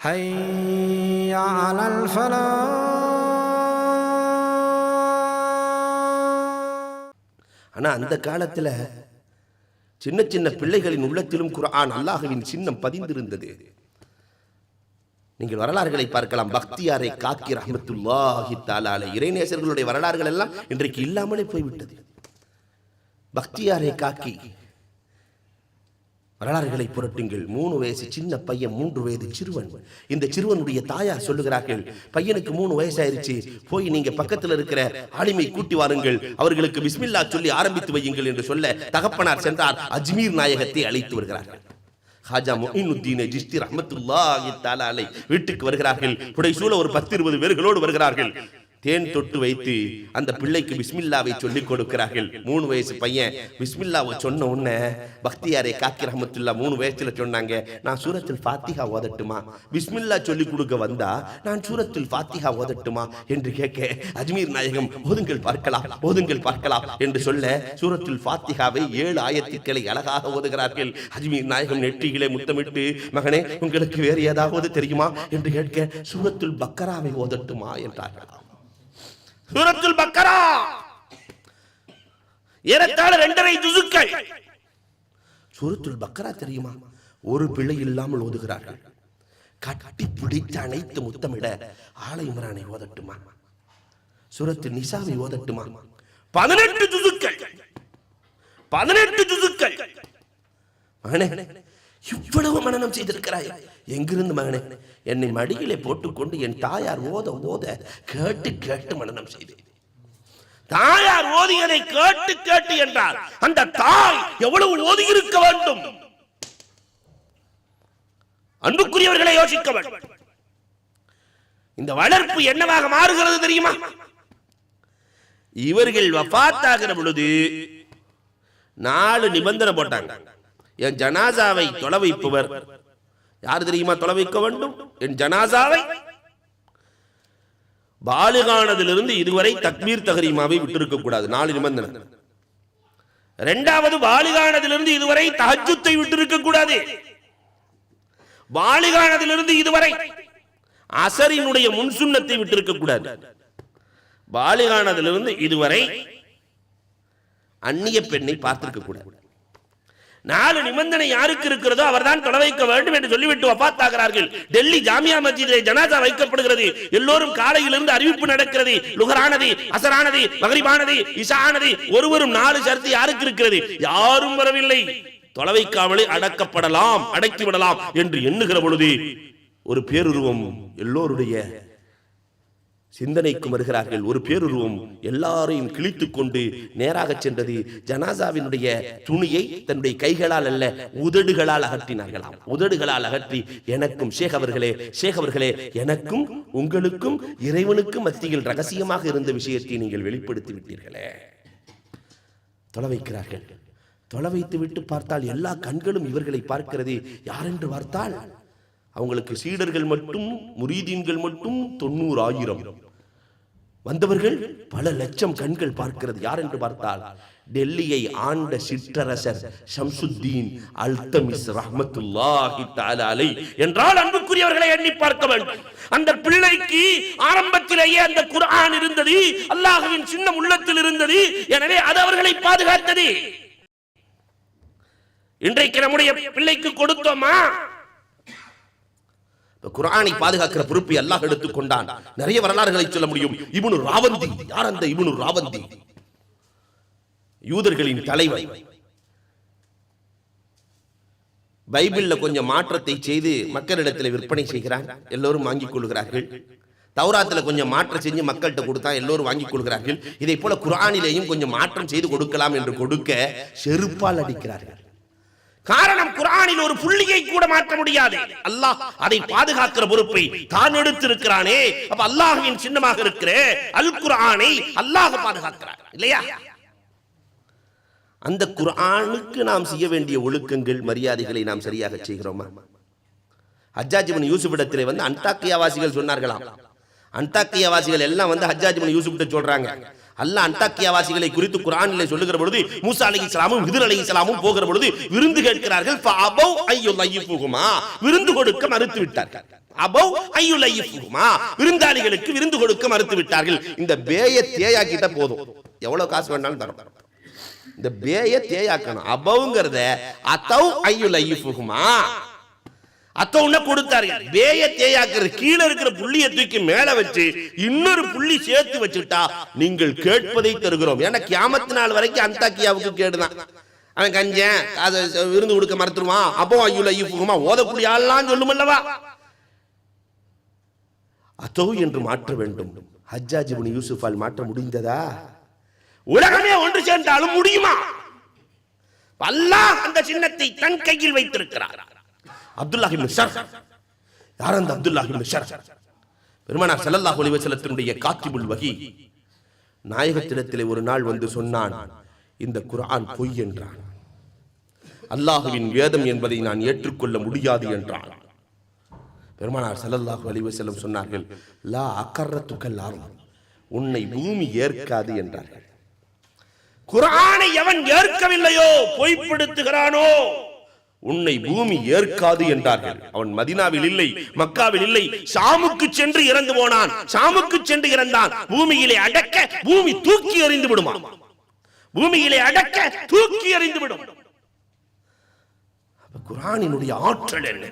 حي على الفلاح ஆனா அந்த காலத்துல சின்ன சின்ன பிள்ளைகளின் உள்ளத்திலும் குர்ஆன் அல்லாஹ்வின் சின்னம் பதிந்திருந்தது நீங்கள் வரலாறுகளை பார்க்கலாம் பக்தியாரை காக்கி ரஹமத்துல்லாஹி தாலால இறைநேசர்களுடைய வரலாறுகள் எல்லாம் இன்றைக்கு இல்லாமலே போய்விட்டது பக்தியாரை காக்கி வரலாறுகளை புரட்டுங்கள். மூணு வயசு சின்ன பையன் மூன்று வயது சிறுவன். இந்த சிறுவனுடைய தாயார் சொல்லுகிறார்கள் பையனுக்கு மூணு வயசாயிருச்சு. போய் நீங்க பக்கத்துல இருக்கிற அடிமை கூட்டி வாருங்கள். அவர்களுக்கு பிஸ்மில்லா சொல்லி ஆரம்பித்து வையுங்கள் என்று சொல்ல தகப்பனார் சென்றார். அஜ்மீர் நாயகத்தை அழைத்து வருகிறார்கள். ஹாஜா மொஹினுத்தீன் ஜிஸ்தி ரஹமத்துல்லாஹி தாலாலை வீட்டுக்கு வருகிறார்கள். புடைசூழ ஒரு பத்து இருபது பேர்களோடு வருகிறார்கள். தேன் தொட்டு வைத்து அந்த பிள்ளைக்கு பிஸ்மில்லாவை சொல்லிக் கொடுக்கிறார்கள். மூணு வயசு பையன் பிஸ்மில்லாவை சொன்ன உடனே பக்தியாரே காக்கி ரஹமத்துல்லா மூணு வயசுல சொன்னாங்க நான் சூரத்தில் ஃபாத்திகா ஓதட்டுமா? பிஸ்மில்லா சொல்லிக் கொடுக்க வந்தா நான் சூரத்தில் ஃபாத்திகா ஓதட்டுமா? என்று கேட்க அஜ்மீர் நாயகம் ஓதுங்கள் பார்க்கலாம் ஓதுங்கள் பார்க்கலாம் என்று சொல்ல சூரத்தில் ஃபாத்திகாவை ஏழு ஆயத்துக்களை அழகாக ஓதுகிறார்கள். அஜ்மீர் நாயகம் நெற்றியிலே முத்தமிட்டு மகனே உங்களுக்கு வேறு ஏதாவது தெரியுமா? என்று கேட்க சூரத்துல் பக்கராவை ஓதட்டுமா? என்றார்களாம் சூரத்துல் பக்கரா. ஏறத்தாழ ரெண்டரை ஜுசுக்கள். சூரத்துல் பக்கரா தெரியுமா? ஒரு பிழை இல்லாமல் ஓதுகிறார்கள். கட்டி பிடித்து அனைத்து முத்தமிட ஆலை இம்ரானை ஓதட்டுமா? சூரத்து நிசாவை ஓதட்டுமா? பதினெட்டு ஜுசுக்கள். பதினெட்டு ஜுசுக்கள். மகனே இவ்வளவு மனனம் செய்திருக்கிறாய்? எங்கிருந்து மகனே? என்னை மடியிலே போட்டுக்கொண்டு என் தாயார் ஓத ஓத கேட்டு கேட்டு மனனம் செய்தேன். தாயார் ஓதியதை கேட்டு கேட்டு என்றார் அந்த தாய் எவ்வளவு ஓதி இருக்க வேண்டும்? அன்புக்குரியவர்களை யோசிக்க வேண்டும். இந்த வளர்ப்பு என்னவாக மாறுகிறது தெரியுமா? இவர்கள் வபாத்தாகிற பொழுது நாலு நிபந்தனை போட்டாங்க. என் ஜனாசாவை தொலை வைப்பவர் யார் தெரியுமா தொலை வைக்க வேண்டும்? என் ஜனாசாவை. பாலிகானதிலிருந்து இதுவரை தக்மீர் தகரீமாவை விட்டிருக்க கூடாது. நாலு நிபந்தனை. இரண்டாவது பாலிகானதிலிருந்து இதுவரை தஹஜத்தை விட்டிருக்க கூடாது. பாலிகானதிலிருந்து இதுவரை அசரினுடைய முன்சுண்ணத்தை விட்டிருக்க கூடாது. பாலிகானதிலிருந்து இதுவரை அந்நிய பெண்ணை பார்த்திருக்க கூடாது. நாலு நிபந்தனை யாருக்கு இருக்கிறதோ அவர்தான் தொலை வைக்க வேண்டும் என்று சொல்லிவிட்டு வபாத்தாகிறார்கள் டெல்லி ஜாமியா மஸ்ஜிதிலே ஜனாதா வைக்கப்படுகிறது. எல்லோரும் காலையிலிருந்து அறிவிப்பு நடக்கிறது. லுகரானது அசரானது மகரிபானது இசானது ஒருவரும் நாலு சர்த்து யாருக்கு இருக்கிறது? யாரும் வரவில்லை. தொலை வைக்காமலே அடக்கப்படலாம் அடக்கி விடலாம் என்று எண்ணுகிற பொழுது ஒரு பேருருவம் எல்லோருடைய சிந்தனைக்கு வருகிறார்கள். ஒரு பேருருவம் எல்லாரையும் கிழித்துக் கொண்டு நேராக சென்றது. ஜனாசாவினுடைய துணியை தன்னுடைய கைகளால் அல்ல உதடுகளால் அகற்றினார்களாம். உதடுகளால் அகற்றி எனக்கும் ஷேக் அவர்களே ஷேக் அவர்களே எனக்கும் உங்களுக்கும் இறைவனுக்கும் மத்தியில் ரகசியமாக இருந்த விஷயத்தை நீங்கள் வெளிப்படுத்தி விட்டீர்களே தொலை வைக்கிறார்கள் தொலை வைத்து விட்டு பார்த்தால் எல்லா கண்களும் இவர்களை பார்க்கிறது. யார் என்று பார்த்தால் அவங்களுக்கு சீடர்கள் மட்டும் முரீதீன்கள் மட்டும் தொண்ணூறு ஆயிரம் வந்தவர்கள் பல லட்சம் கண்கள் பார்க்கிறது. யார் என்று பார்த்தால் டெல்லியை ஆண்ட சிற்றரசர் ஷம்சுத்தீன் அல்தமிஸ் ரஹமத்துல்லாஹி அலை என்றால் அன்புக்குரியவர்களை எண்ணி பார்க்க வேண்டும். அந்த பிள்ளைக்கு ஆரம்பத்திலேயே அந்த குர்ஆன் இருந்தது அல்லாஹுவின் சின்னம் உள்ளத்தில் இருந்தது. எனவே அது அவர்களை பாதுகாத்தது. இன்றைக்கு நம்முடைய பிள்ளைக்கு கொடுத்தோமா? இப்ப குரானை பாதுகாக்கிற பொறுப்பை அல்லாஹ் எடுத்துக்கொண்டான் நிறைய வரலாறுகளை சொல்ல முடியும். இபுனு ராவந்தி யார் அந்த இபுனு ராவந்தி? யூதர்களின் தலைவர். பைபிள்ல கொஞ்சம் மாற்றத்தை செய்து மக்களிடத்தில் விற்பனை செய்கிறான் எல்லோரும் வாங்கிக் கொள்கிறார்கள். தௌராத்தில் கொஞ்சம் மாற்றம் செஞ்சு மக்கள்கிட்ட கொடுத்தா எல்லோரும் வாங்கிக் கொள்கிறார்கள். இதை போல குரானிலேயும் கொஞ்சம் மாற்றம் செய்து கொடுக்கலாம் என்று கொடுக்க செருப்பால் அடிக்கிறார்கள். காரணம் குரானில் ஒரு புள்ளியை கூட மாற்ற முடியாது. அல்லாஹ் அதை பாதுகாக்கிற பொறுப்பை தான் எடுத்திருக்கிறானே. அப்ப அல்லாஹுவின் சின்னமாக இருக்கிற அல் குரானை அல்லாஹ் பாதுகாக்கிறார். இல்லையா? அந்த குரானுக்கு நாம் செய்ய வேண்டிய ஒழுக்கங்கள் மரியாதைகளை நாம் சரியாக செய்கிறோமா? ஹஜ்ஜாஜிபன் யூசுஃபிடத்திலே வந்து அன்டாக்கியாவாசிகள் சொன்னார்களாம். அன்டாக்கியாவாசிகள் எல்லாம் வந்து ஹஜ்ஜாஜிபன் யூசுஃபிட்ட சொல்றாங்க. அல்லாஹ் அண்டாக்கியாவாசிகளை குறித்து குரானிலே சொல்லுகிற பொழுது மூசா விதிர் ஹிதர் இஸ்லாமும் போகிற பொழுது விருந்து கேட்கிறார்கள். ஃபஅபவ் ஐயுல் ஐயுஃபுகுமா விருந்து கொடுக்க மறுத்து விட்டார்கள். அபவ் ஐயுல் ஐயுஃபுகுமா விருந்தாளிகளுக்கு விருந்து கொடுக்க மறுத்து விட்டார்கள். இந்த பேய தேயாக்கிட்ட போதும். எவ்வளவு காசு வேணாலும் தரும். இந்த பேய தேயாக்கணும். அபவுங்கிறத அத்தவ் ஐயுல் ஐயுஃபுகுமா உன்ன கொடுத்தார்கள். வேய தேயாக்குறது கீழே இருக்கிற புள்ளிய தூக்கி மேல வச்சு இன்னொரு புள்ளி சேர்த்து வச்சுட்டா நீங்கள் கேட்பதை தருகிறோம். ஏன்னா கியாமத்து நாள் வரைக்கும் அந்தாக்கியாவுக்கு கேடுதான். அவன் கஞ்சன் அதை விருந்து கொடுக்க மறுத்துருவான். அப்போ ஐயுல ஐயுமா ஓதக்கூடிய ஆள்லாம் சொல்லுமல்லவா அத்தோ என்று மாற்ற வேண்டும். ஹஜ்ஜாஜி புனி யூசுஃபால் மாற்ற முடிந்ததா? உலகமே ஒன்று சேர்ந்தாலும் முடியுமா? அல்லாஹ் அந்த சின்னத்தை தன் கையில் வைத்திருக்கிறார். அப்துல்லாஹ் இப்னு ஷர். யார் அந்த அப்துல்லாஹி இப்னு ஷர்? பெருமானார் ஸல்லல்லாஹு அலைஹி வஸல்லத்தினுடைய காத்திபுல் வஹி நாயகத்திடத்திலே ஒரு நாள் வந்து சொன்னான் இந்த குரான் பொய் என்றான். அல்லாஹுவின் வேதம் என்பதை நான் ஏற்றுக்கொள்ள முடியாது என்றான். பெருமானார் சல்லல்லாஹு அலிவசலம் சொன்னார்கள் லா அக்கர்ரத்துக்கல் அர்த் உன்னை பூமி ஏற்காது என்றார்கள். குரானை எவன் ஏற்கவில்லையோ பொய்ப்படுத்துகிறானோ? உன்னை பூமி ஏற்காது என்றார்கள். அவன் மதினாவில் இல்லை மக்காவில் இல்லை. சாமுக்கு சென்று இறந்து போனான். சாமுக்கு சென்று இறந்தான். பூமியிலே அடக்க பூமி தூக்கி எறிந்து விடுமா? பூமியிலே அடக்க தூக்கி எறிந்து விடும். குரானினுடைய ஆற்றல் என்ன?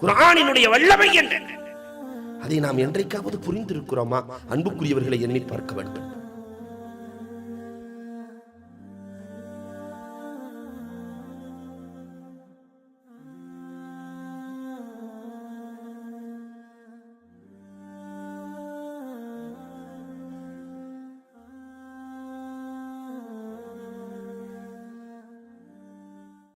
குரானினுடைய வல்லமை என்ன? அதை நாம் என்றைக்காவது புரிந்திருக்கிறோமா? அன்புக்குரியவர்களை எண்ணி பார்க்க வேண்டும்.